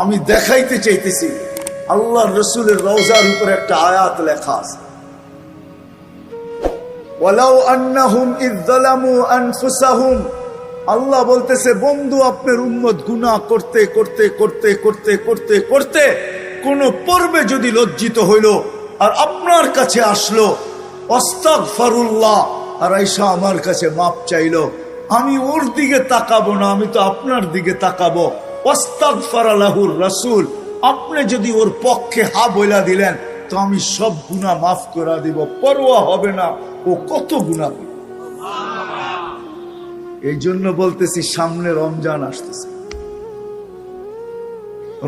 আমি দেখাইতে চাইতেছি আল্লাহ রসুলের রওজার উপর একটা আয়াত লেখা আছে। আল্লাহ বলতেছে, বন্ধু, আপনার উম্মত গুনাহ করতে করতে করতে করতে করতে করতে কোন পর্বে যদি লজ্জিত হইল আর আপনার কাছে আসলো, অস্তাগফারুল্লাহ। আর আইসা আমার কাছে মাপ চাইলো, আমি ওর দিকে তাকাবো না, আমি তো আপনার দিকে তাকাবো। আপনি যদি ওর পক্ষে হা বইলা দিলেন, তো আমি সব গুনাহ মাফ করে দিব, পরোয়া হবে না, ও কত করবে। এই জন্য বলতেছি, সামনে রমজান আসতেছে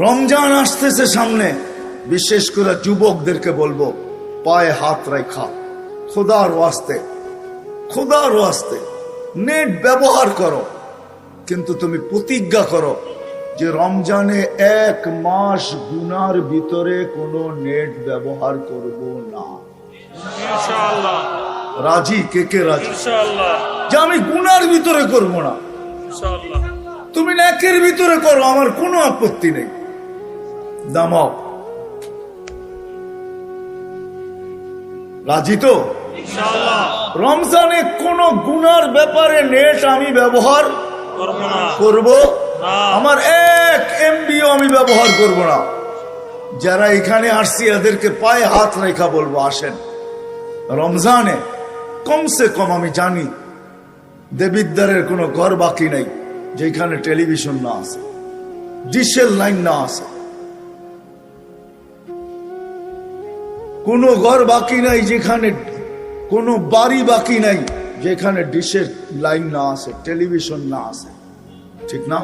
রমজান আসতেছে সামনে, বিশেষ করে যুবকদেরকে বলব, পায়ে হাত রেখা, খোদার ওয়াস্তে খোদার ওয়াস্তে, নেট ব্যবহার করো, কিন্তু তুমি প্রতিজ্ঞা করো যে রমজানে এক মাস গুনার ভিতরে কোনো নেট ব্যবহার করব না। রাজি? কে কে রাজি? যে আমি গুনার ভিতরে করব না। তুমি নাকের ভিতরে করো আমার কোনো আপত্তি নেই। দামাও। রাজি তো? রমজানে কোন গুনার ব্যাপারে নেট আমি ব্যবহার করব না। করব? না। আমার এক এমবিও আমি ব্যবহার করব না। যারা এখানে আসছি, এদেরকে পায়ে হাত রেখা বলব, আসেন। রমজানে কমসে কম আমি জানি, দেবিদ্বারের কোনো ঘর বাকি নেই, যেখানে টেলিভিশন না আছে ডিশের লাইন না আছে। কোনো ঘর বাকি নাই, যেখানে কোনো বাড়ি বাকি নাই, যেখানে ডিশের লাইন না আছে, টেলিভিশন না আছে। ঠিক না?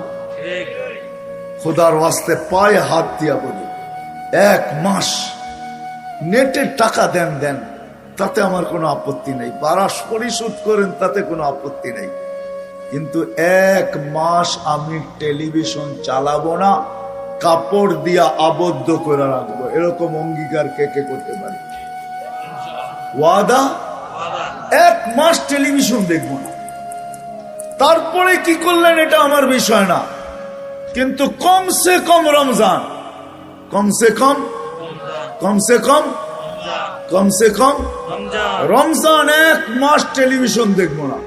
খোদার ওয়াস্তে পায়ে হাত দিয়া বলি, এক মাস নেটের টাকা দেন দেন, তাতে আমার কোনো আপত্তি নেই। বারাস পরিশোধ করেন, তাতে কোনো আপত্তি নেই। কিন্তু এক মাস আমি টেলিভিশন চালাবো না, কাপড় দিয়া আবদ্ধ করে রাখব। এরকম অঙ্গীকার কে কে করতে পারি? ওয়াদা? এক মাস টেলিভিশন দেখব না। তারপরে কি করলেন এটা আমার বিষয় না। কিন্তু কমসে কম রমজান। কমসে কম? কমসে কম? কমসে কম? রমজান এক মাস টেলিভিশন দেখব না।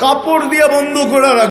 কাপড় দিয়ে বন্ধ করে রাখব।